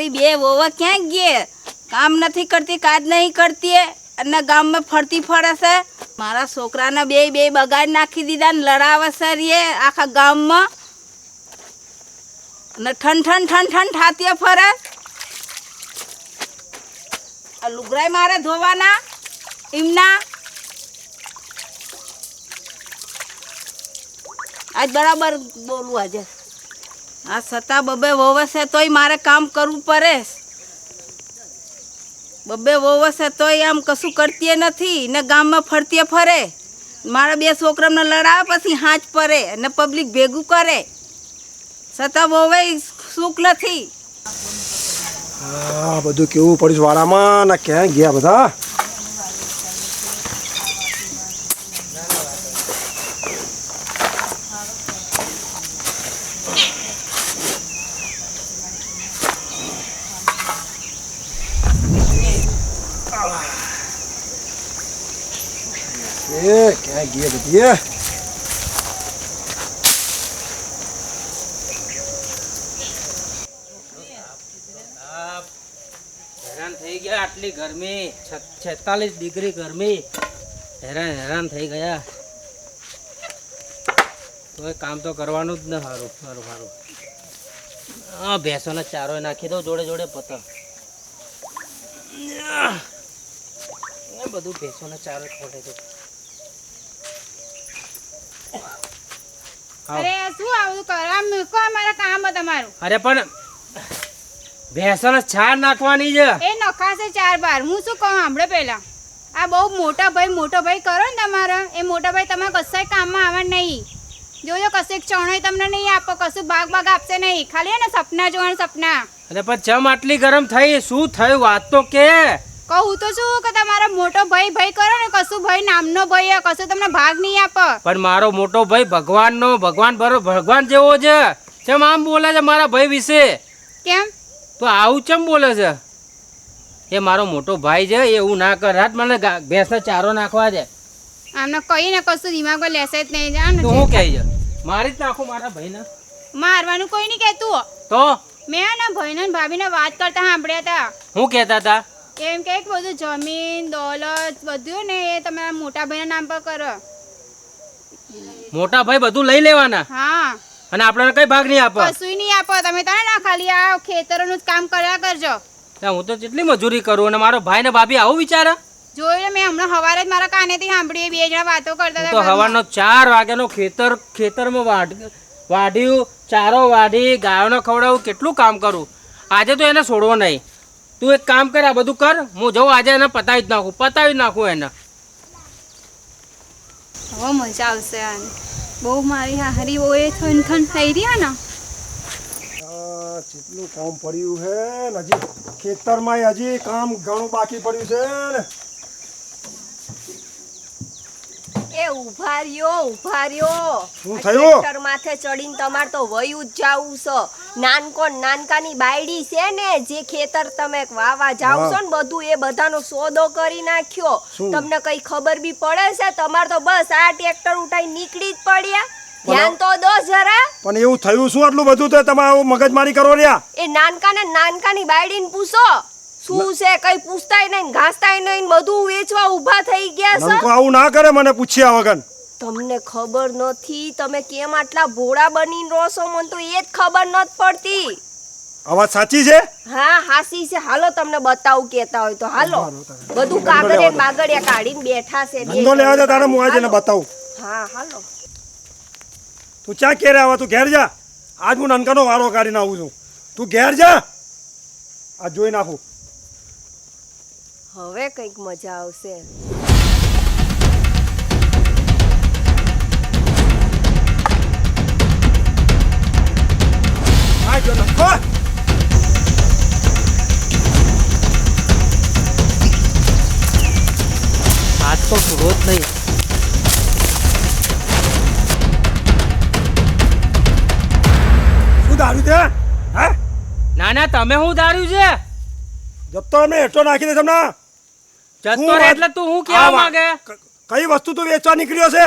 મારી બે વોવા ક્યાં ગયે? કામ નથી કરતી, કાજ નહીં કરતી અને ગામમાં ફરતી ફરે છે મારા છોકરાને બે બે બગાડ નાખી દીધા ને લડાવે છે રે આખા ગામમાં. અને ઠન ઠન ઠન ઠન ઠાતીએ ફરે. આ લુગરાય મારે ધોવાના એમના આજ બરાબર બોલવું આજે. આ છતાં બબે વોવસે તોય મારે કામ કરવું પડે. બબે વોવસે તોય આમ કશું કરતી નથી, ને ગામમાં ફરતી ફરે. મારા બે છોકરાને લડાવે પછી હાથ પડે અને પબ્લિક ભેગું કરે. છતાં વોવે સુખ નથી. બધું કેવું પડ્યું વાળામાં ને ક્યાં ગયા બધા? એ ક્યાં ગયા બધી? હેરાન થઈ ગરમી. છેતાલીસ ડિગ્રી ગરમી. હેરાન હેરાન થઈ ગયા. તો કામ તો કરવાનું જ ને સારું સારું સારું. હા ભેંસોને ચારો નાખી દો જોડે જોડે પતંગ. બધું ભેંસોને ચારો ખોટે છે. અરે શું આવું કરવા મૂકો અમારા કામ તમારું અરે પણ ભેંસોને છાર નાખવાની છે. એ નખાશે ચાર બાર. હું શું કહું? સાંભળો પહેલા. આ બહુ મોટા ભાઈ મોટો ભાઈ કરો ને તમારા. એ મોટા ભાઈ તમારે કશાય કામમાં આવે નહીં. જોજો કશેક ચણોય તમને નહીં આપો કશું બાગ બાગ આપશે નહીં. ખાલી ને સપના જોવાનું સપના. અરે પણ ચમ આટલી ગરમ થઈ? શું થયું? વાત તો કે. કહું તો શું કે તમારા મોટો ભાઈ ભાઈ કરો ને કશું ભાઈ નામનો ભાઈ કશું તમને ભાગ નહીં આપે. પણ મારો મોટો ભાઈ ભગવાનનો ભગવાન બરો ભગવાન જેવો છે. ચમ આમ બોલે છે મારા ભાઈ વિશે. કેમ? તો આવું ચમ બોલે છે? એ મારો મોટો ભાઈ છે એવું ના કર. રાત મને ભેંસને ચારો નાખવા છે આમને કહીને કશું દિમાગમાં લેશે જ નહીં જાણ તો હું કહે છે? મારી જ નાખું મારા ભાઈને મારવાનું કોઈ નહીં કહેતું. તો? મેં ને ભાઈને ને ભાભીને વાત કરતા સાંભળ્યા હતા. હું કહેતા હતા? એમ કે બધું જમીન દોલત બધું ને એ તમારા મોટા ભાઈના નામ પર કરો. મોટા ભાઈ બધું લઈ લેવાના? હા. અને આપણને કઈ ભાગ નહીં આપો કશું નહીં આપો તમે તને ના ખાલી આ ખેતરોનું જ કામ કર્યા કરજો. હું તો કેટલી મજૂરી કરું અને મારો ભાઈ ને ભાભી આવું વિચારે? જોયું મેં હમણાં હવારે જ મારા કાનેથી સાંભળી બે જણા વાતો કરતા હતા તો હતા સવારનો ચાર વાગ્યાનો ખેતર ખેતરમાં વાઢ વાઢ્યું ચારો વાઢી ગાયોને ખવડાવું કેટલું કામ કરું? આજે તો એને છોડવો નહીં. તું એક કામ કર આ બધું કર. હું જઉં આજે એને પતાવી જ નાખું પતાવી નાખું એને. હવે મજા આવશે આને. બહુ મારી હારી બહુ એ થન થન થઈ રહ્યા ને. આ કેટલું કામ પડ્યું છે હજી ખેતરમાં હજી કામ ઘણું બાકી પડ્યું છે ને. એ ઊભા રહ્યો ઊભા રહ્યો. શું થયું? ટ્રેક્ટર માથે ચડીને તમાર તો વયું જ જાવું છો. નાનકો નાનકાની બાયડી છે ને જે ખેતર તમે વાવા જાવ છો ને બધું એ બધાનો સોદો કરી નાખ્યો. તમને કઈ ખબર બી પડે છે? તમાર તો બસ આ ટ્રેક્ટર ઉઠાઈ નીકળી જ પડ્યા. ધ્યાન તો દો જરા. પણ એવું થયું શું આટલું બધું તો? તમે મગજમારી કરો રહ્યા? એ નાનકા ને નાનકાની બાયડીને પૂછો. શું છે? કઈ પૂછતાય નહીં ઘાસતાય નહીં બધું વેચવા ઊભા થઈ ગયા છે નંકો આવું ના કરે મને પૂછ્યા વગર. તમને ખબર નથી તમે કેમ આટલા ભોળા બની રહો છો? મને તો એ જ ખબર નથી પડતી. અવાજ સાચી છે? હા હાસી છે. હાલો તમને બતાવું કેતા હોય તો. હાલો. બધું કાગળે બાગળિયા કાઢીને બેઠા છે ધંધો લેવા જા તારે. હું આજે બતાવું. હા હાલો. તું ક્યાં કેરે આવા? તું ઘેર જા. આજ હું નાનકાનો વારો કાઢીને આવું છું. તું ઘેર જા. આ જોઈ નાખું. હવે કંઈક મજા આવશે. આજ તો છોડવો જ નહીં. શું દારૂ છે? હે? ના ના તમે શું ધાર્યું છે? જપ્તો અમે હેઠો નાખી દે તમને જતો રહે એટલે તું હું કેવા માંગે? કઈ વસ્તુ તું વેચવા નીકળ્યો છે?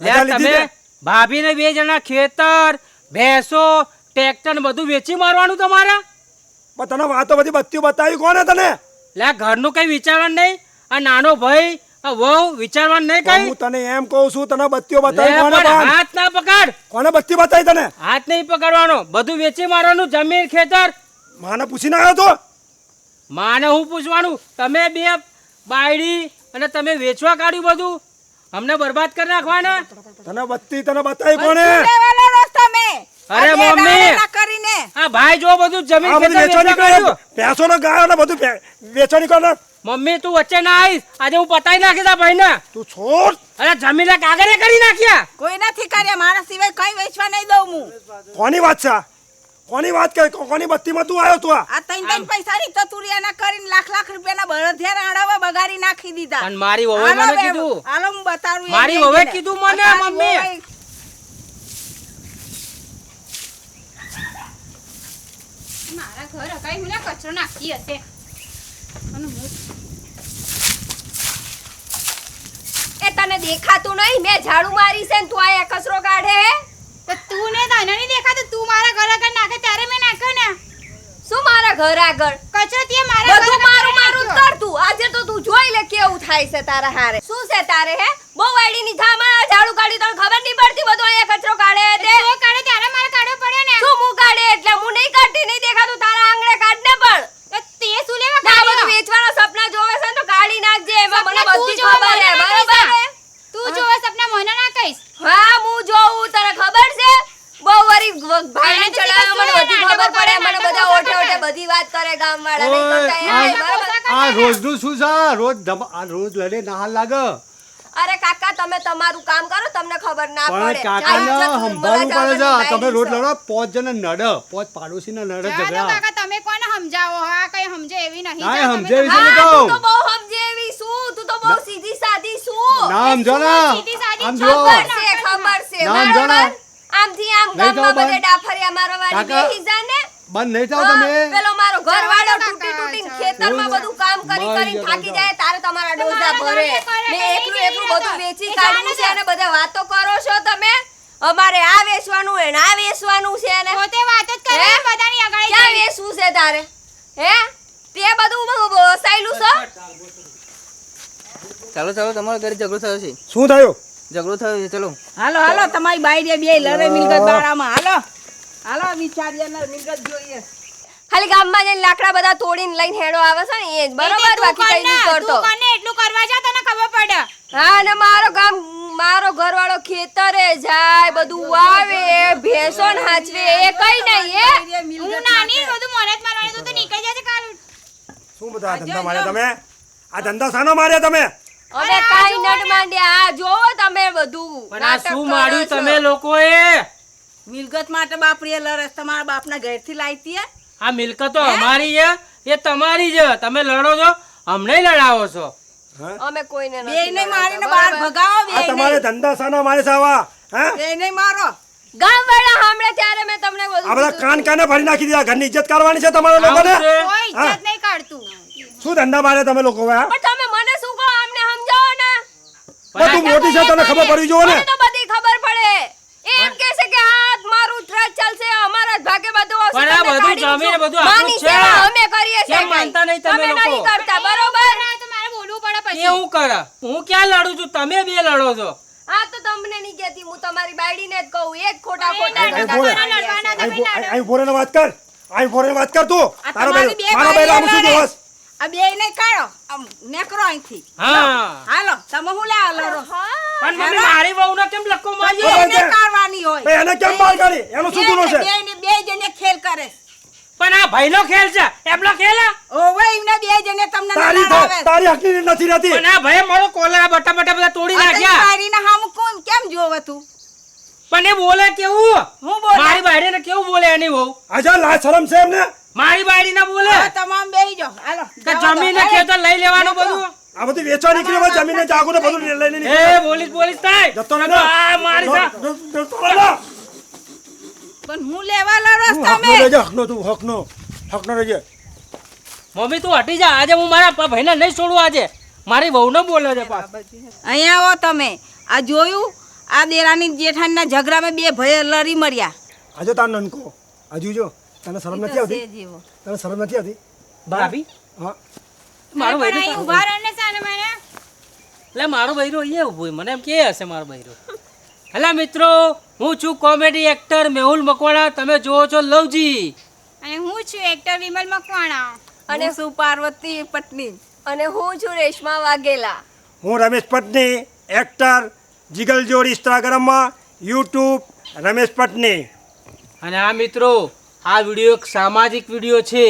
તમે છે? ભાભીને બે જણા ખેતર ભેંસો ટ્રેક્ટર બધું વેચી મારવાનું તમારે? પણ તને વાતો બધી બત્તીઓ બતાવી કોને તને? લે ઘરનું કઈ વિચારવાનું નહીં આ નાનો ભાઈ આ વહુ વિચારવાનું નહીં કઈ? હું તને એમ કહું છું તને બત્તીઓ બતાવી કોને હાથ ના પકડ. કોને બત્તી બતાવી તને? હાથ નહીં પકડવાનો બધું વેચી મારવાનું જમીન ખેતર. માને પૂછીને આવ્યો તો? માને હું પૂછવાનું? તમે બે બાયડી અને તમે વેચવા કાઢ્યું બધું? અમને બરબાદ કરી નાખવાના? તને બત્તી તને બતાવી તમે. અરે મમ્મી. કરીને. આ ભાઈ જો બધું જમીન વેચવા વેચવા ભેંસો ને ગાયો ને બધું વેચવા નીકળે મમ્મી તું વચ્ચે ના આવીશ. આજે હું પતાઈ નાખી તા ભાઈને. તું છોડ. અરે જમીન કાગળે કરી નાખ્યા. કોઈ નથી કર્યા. મારા સિવાય કઈ વેચવા નહીં દઉં હું. કોની વાત છે? કોની વાત કરે? કોની બત્તીમાં તું આવ્યો તું આ? આ ત્રણ ત્રણ પૈસાની તતુરિયાના કરીને લાખ લાખ રૂપિયાના બળધિયા રાણાવા બગાડી નાખી દીધા. અને મારી વહુએ મને કીધું. હાલો હું બતાડું એ મારી વહુએ કીધું મને, મમ્મી. મારા ઘર અકાઈ હું કચરો નાખી હશે. અને એ તને દેખાતું નહીં મેં ઝાડુ મારી છે ને તું આ કચરો કાઢે? તો તું ને તને નહીં દેખાતું? તું મારા ઘર આગળ નાખે ત્યારે મેં નાખ્યો ને. શું મારા ઘર આગળ? કચરો તે મારા બધું મારું મારું કર તું. આજે તો તું જોઈ લે કેવું થાય છે તારા હારે. શું છે તારે હે? બહુ વાડીની ની ધામા ઝાડુ કાઢી તને ખબર નહીં પડતી? બધું અહીંયા કચરો કાઢે તે. તો કાઢે ત્યારે મારે કાઢવો પડે ને. શું હું કાઢે? એટલે હું નહીં કાઢતી નહીં દેખાતું તારા આંગણે કાઢ ને પણ તે શું લેવા ના બધું કાઢ્યો? વેચવાના સપના જોવે છે તો કાઢી નાખજે. એમાં મને બધી ખબર છે મને ના બરોબર કહીશ. હે? તું જોવે સપના મને ના કહીશ હા હું જોઉં તને ખબર છે વરી ભાઈને આને મને બધી ખબર પડે મને બધા ઓઠે ઓઠે બધી વાત કરે નહીં કરતા એમ આ- નહીં, બરોબર? આ રોજનું શું છે? રોજ આ રોજ લડે ના લાગે? અરે કાકા તમે તમારું કામ કરો તમને ખબર ના પડે. કાકાને સંભાળવું પડે છે. તમે રોજ લડો પોચ જણ નડે પોચ પાડોશીને નડે જાઓ ઝઘડા. કાકા તમે કોને સમજાવો હા કઈ સમજે એવી નહીં. ના, સમજે એવી કહું. તું તો બહુ. સમજે એવી શું? તું તો બહુ સીધી સાદી શું? ના સમજો ને. સીધી સાદી આમ છો જો ખબર છે. ખબર છે. ના સમજો નહીં ગામમાં બધે ડાફરિયા મારવાની બેહી બંધ નહીં થાવ તમે. પેલો મારો ઘરવાળો જાઓ તૂટી તૂટીને ખેતરમાં બધું કામ કરી કરી થાકી જાય તારે તમારા ડોઝા ભરે. ઘરે મેં એકલું એકલું બધું વેચી કાઢ્યું છે અને બધા વાતો કરો છો તમે? અમારે આ વેચવાનું હે ને આ વેચવાનું છે અને પોતે વાત જ કરે બધાની અગાડી ક્યાં વેચવું છે તારે? હે? તે બધું વસાયેલું છો? ચાલો ચાલો તમારા ઘરે ઝઘડો થયો છે. શું થયું? ઝઘડો થયો છે ચલો. હાલો હાલો તમારી બાઈ બે લડે મિલકત બારામાં. હાલો. હાલો વિચારીએ મિલકત જોઈએ. ખાલી ગામમાં જઈને લાકડા બધા તોડીને લઈને હેડો આવે છે ને એ જ. બરોબર? બાકી કઈ નહીં કરતો. તું કર એટલું કરવા જા તને ખબર પડે. હા ને મારો ગામ મારો ઘરવાળો ખેતરે જાય બધું વાવે ભેંસો ને હાચવે એ કઈ નહીં એ. હું નાની બધું મને જ મારવાની તું તો નીકળી જશે કાલ. શું બધા ધંધા માર્યા તમે? આ ધંધા સાનો માર્યા તમે? અમે કાઈ નટ માંડ્યા આ જોવો તમે બધું પણ આ શું માડ્યું તમે લોકોએ? મિલકત માટે બાપરીએ લડે તમારા બાપના ઘરથી લાવતી હે? આ મિલકતો અમારી છે એ તમારી છે. તમે લડો છો અમને લડાવો છો. અમે કોઈને બે મારીને બહાર ભગાવો આ તમારે ધંધા સાના મારે હે? સાંભળે ત્યારે મેં તમને બધું આ બધા કાન કાને ભરી નાખી દીધા? ઘરની ઇજ્જત કરવાની છે તમારા લોકોને? કોઈ ઇજ્જત નહીં કરતું શું ધંધા મારે તમે લોકો હવે, હા? પણ તમે મને શું કહો અમને સમજાવો ને પણ તું મોટી છે તને ખબર પડવી જોઈએ ને? તો બધી ખબર પડે. એમ કહે છે કે હા મારું ટ્રક ચાલશે અમારા જ ભાગે બધું આવશે, પણ આ બધું જમીન બધું આપણું છે. અમે કરીએ છીએ કેમ માનતા નહીં તમે લોકો? નહીં કરતા બરોબર? તો મારે બોલવું પડે પછી. હું કરે. હું ક્યાં લડું છું? તમે બે લડો છો. હા તો તમને નહીં કહેતી હું તમારી બાયડીને જ કહું. એક ખોટા ખોટા બોલે. લડવાના. તમે ભો- અહીં વાત કર. આઈ ભોરેને વાત કર તું. તારો તમારી મારો બાઈઓ આમ શું. જોવસ? આ બે ને કાઢો. આમ નેકરો અહીંથી. હા. હાલો તમે હું લે લડો પણ મને મારી વહુને કેમ લક્કો બે મારી બરાબર કાઢવાની હોય. એને કેમ માર કાઢી? એનો શું ગુનો છે. બે ને બે જને ખેલ કરે પણ આ ભાઈનો ખેલ છે. એમનો ખેલ ઓવે એમને બે જને તમને તારી તારી હકની નથી રહેતી. પણ આ ભાઈ મારો કોલરા બટા બટા બધા તોડી નાખ્યા. મારીને હામ કોમ કેમ જોવે તું? પણ એ બોલે કેવું? હું બોલે? મારી બાયડીને કેવું બોલે એની વહુ? આજા લા શરમ છે એમને? મારી બાયડી ના બોલે તમામ બેહી જાઓ. હાલો કે જમીન ને ખેતર લઈ લેવાનું બધું? આ બધું વેચવા નીકળ્યો હોય જમીન ને જાગો ને બધું લઈને એ નીકળી. પોલીસ પોલીસ થાય જતો ને આ મારી સા-. પણ હું લેવા લડો રસ્તા મે હકનો રહેજે હકનો તું હકનો. હકનો રહેજે. મમ્મી તું હટી જા. આજે હું મારા ભાઈને નહીં છોડું આજે. મારી વહુ ને બોલે છે પાછ. અહીંયા આવો તમે. આ જોયું? આ દેરાની જેઠાણીના ઝઘડામાં બે ભય લરી મર્યા. આજે તાર નનકો. હજુ જો. તને શરમ નથી આવતી? તને શરમ નથી આવતી? ભાભી? હા. મારો ભાઈ ઊભા રહો ને સાને મને એટલે મારો ભાઈરો અહીંયા ઊભો. મને એમ કે હશે મારો ભાઈરો હેલા મિત્રો. હું છું કોમેડી એક્ટર મેહુલ મકવાણા. તમે જુઓ છો લવજી. અને હું છું એક્ટર વિમલ મકવાણા. અને શું પાર્વતી પત્ની? અને હું છું રેશમા વાઘેલા. હું રમેશ પટની એક્ટર જીગલ જોડ ઇન્સ્ટાગ્રામમાં યુટ્યુબ રમેશ પટની અને આ મિત્રો આ વીડિયો એક સામાજિક વીડિયો છે.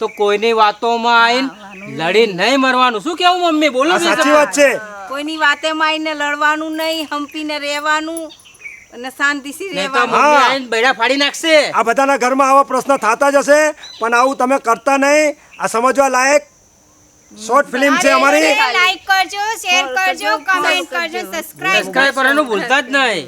તો કોઈની વાતોમાં આવીને લડી નહીં મરવાનું. શું કેવું મમ્મી? બોલો સાચી વાત છે. કોઈની વાતેમાં આવીને લડવાનું નહીં હંપીને રહેવાનું અને શાંતિથી રહેવાનું. આવીને બૈડા ફાડી નાખશે. આ બધાના ઘરમાં આવા પ્રશ્ન થતા જ હશે પણ આવું તમે કરતા નહીં. આ સમજવા લાયક શોર્ટ ફિલ્મ છે અમારી. લાઈક કરજો શેર કરજો કમેન્ટ કરજો સબસ્ક્રાઇબ કરવાનું ભૂલતા જ નહીં.